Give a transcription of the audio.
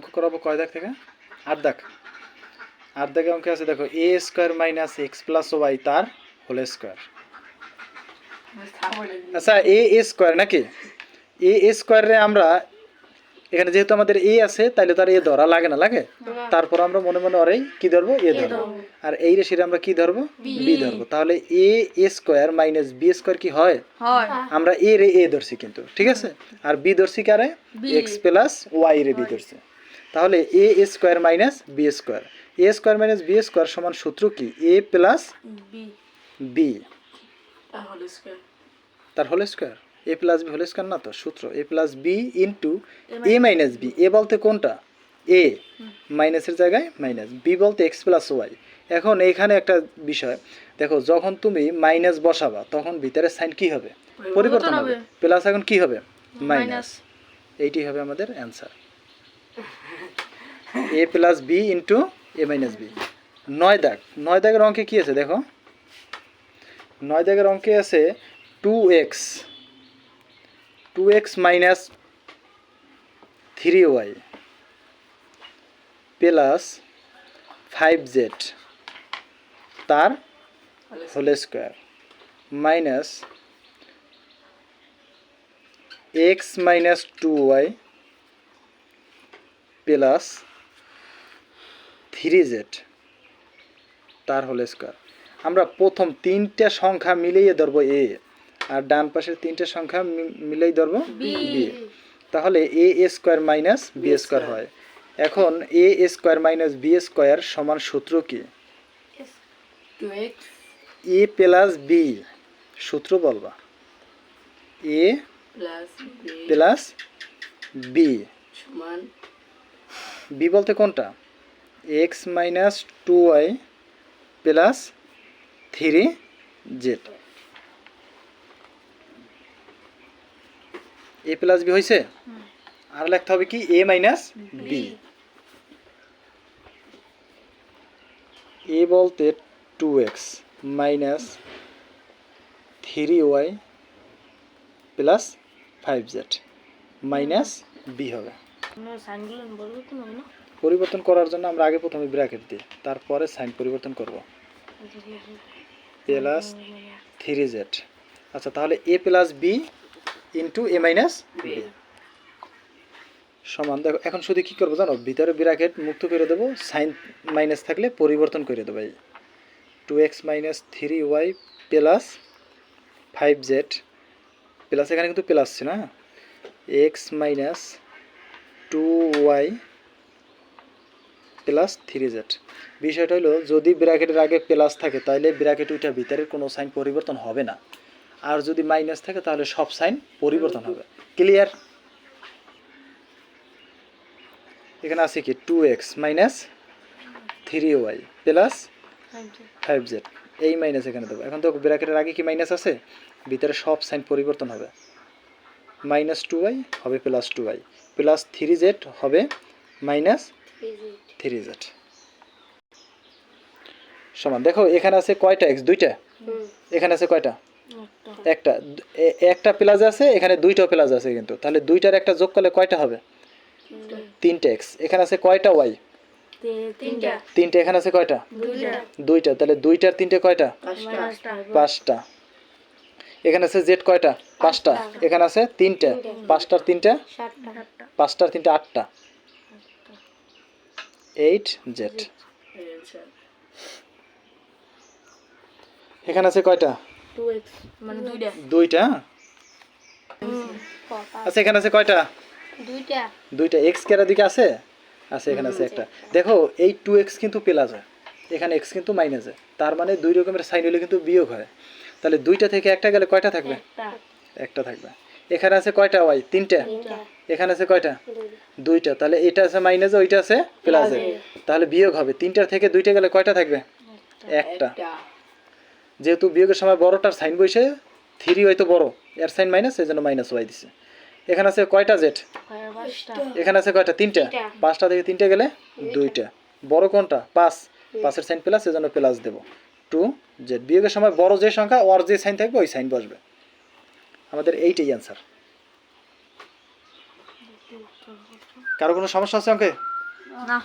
অঙ্ক করাবো কয় দাগ থেকে? আট দাগ। আট দাগে অঙ্কে আছে দেখো A square minus X plus Y তার হোল স্কোয়ার আচ্ছা এ এ স্কোয়ার নাকি? এ এ স্কোয়ারে আমরা এখানে যেহেতু আমাদের এ আছে তাহলে তার এ ধরা লাগে না লাগে? তারপর আমরা মনে মনে অরেই কি ধরবো? এ ধরবো। আর এই রেশিরে আমরা কি ধরবো? বি ধরবো। তাহলে A A square minus B square কি হয়? হয়। আমরা এ রে এ ধরছি কিন্তু ঠিক আছে? আর বি ধরছি কারে? এক্স প্লাস ওয়াই রে বি ধরছি। তাহলে A square minus B square. A square minus B square সমান সূত্র কি? এ প্লাস বি তার whole square. A plus B whole square না তো সূত্র। A plus B into A minus B A বলতে কোনটা? এ মাইনাসের জায়গায় মাইনাস। বি বলতে এক্স প্লাস ওয়াই এখন এইখানে একটা বিষয়। দেখো যখন তুমি মাইনাস বসাবা তখন ভিতরে সাইন কি হবে? পরিবর্তন হবে। প্লাস এখন কি হবে? মাইনাস। এইটি হবে আমাদের answer A plus B into A minus B নয় দাগ। নয় দাগের অঙ্কে কি আছে দেখো? নয় দাগের অঙ্কে আছে two X two X minus three Y plus five Z তার whole square minus X minus two Y plus three Z তার হোল স্কোয়ার। আমরা প্রথম তিনটে সংখ্যা মিলিয়ে ধরবো এ আর ডান পাশের তিনটে সংখ্যা মিলেই ধরবো বি। তাহলে A square minus B square হয়। এখন A square minus B square সমান সূত্র কি? এ প্লাস বি সূত্র বলবা। A plus plus B. সমান বি বলতে কোনটা? X minus two Y plus three Z. A plus B হয়েছে আর লিখতে হবে কি? এ মাইনাস বি। এ বলতে two X minus three Y plus five Z. Minus B হবে। পরিবর্তন করার জন্য আমরা আগে প্রথমে ব্র্যাকেট দিই তারপরে সাইন পরিবর্তন করব। প্লাস থ্রি জেড আচ্ছা তাহলে A plus B into A minus B সমান দেখো এখন শুধু কি করব জানো? ভিতরে ব্র্যাকেট মুক্ত করে দেবো সাইন মাইনাস থাকলে পরিবর্তন করে দেবো এই। Two X minus three Y plus five Z plus এখানে কিন্তু প্লাস ছিল না X minus two Y plus three Z বিষয়টা হলো, যদি ব্র্যাকেটের আগে প্লাস থাকে, তাহলে ব্র্যাকেট ওইটা ভিতরের কোনো সাইন পরিবর্তন হবে না। আর যদি মাইনাস থাকে, তাহলে সব সাইন পরিবর্তন হবে। ক্লিয়ার এখানে আছে কি? Two X minus three Y plus five Z এই মাইনাস এখানে দেবো। এখন তো ব্র্যাকেটের আগে কি মাইনাস আছে? ভিতরে সব সাইন পরিবর্তন হবে। মাইনাস টু ওয়াই হবে plus two Y plus three Z হবে মাইনাস থ্রি জেড সমান দেখো এখানে আছে কয়টা এক্স দুইটা? এখানে আছে কয়টা? একটা। একটা। প্লাস আছে এখানে দুইটা প্লাস আছে কিন্তু। তাহলে দুইটার একটা যোগ করলে কয়টা হবে? তিনটে এক্স এখানে আছে কয়টা ওয়াই তিনটা। তিনটে। এখানে আছে কয়টা? দুইটা। তাহলে দুইটার তিনটে কয়টা? পাঁচটা। এখানে আছে জেড কয়টা? পাঁচটা। এখানে আছে তিনটা। পাঁচটার তিনটা? পাঁচটার তিনটা আটটা। Eight Z. এখানে আছে কয়টা? দুইটা। আচ্ছা এখানে আছে কয়টা? দুইটা। দুইটা। এক্স কেরা দিকে আছে? আছে এখানে আছে একটা। দেখো এই টু এক্স কিন্তু প্লাস হয়। এখানে এক্স কিন্তু মাইনাস তার মানে দুই রকমের সাইন হলে কিন্তু বিয়োগ হয়। তাহলে দুইটা থেকে একটা গেলে কয়টা থাকবে? একটা। থাকবে। এখানে আছে কয়টা? ওয়াই তিনটা। এখানে আছে কয়টা? দুইটা। তাহলে এটা আছে মাইনাসে ওইটা আছে প্লাসে তাহলে বিয়োগ হবে। তিনটার থেকে দুইটা গেলে কয়টা থাকবে? একটা। যেহেতু বিয়োগের সময় বড়টার সাইন বসে থ্রি হয়তো বড়। এর সাইন মাইনাস এই জন্য মাইনাস ওয়াই দিছে। এখানে আছে কয়টা পাঁচটা। এখানে আছে কয়টা? তিনটা। পাঁচটা থেকে তিনটে গেলে দুইটা। বড় কোনটা? পাঁচ। পাঁচের সাইন প্লাস সেজন্য প্লাস দেবো। টু জেড বিয়োগের সময় বড় যে সংখ্যা ওর যে সাইন থাকবে ওই সাইন বসবে। আমাদের এইটাই অ্যান্সার কারও কোনো সমস্যা আছে অঙ্কে? না।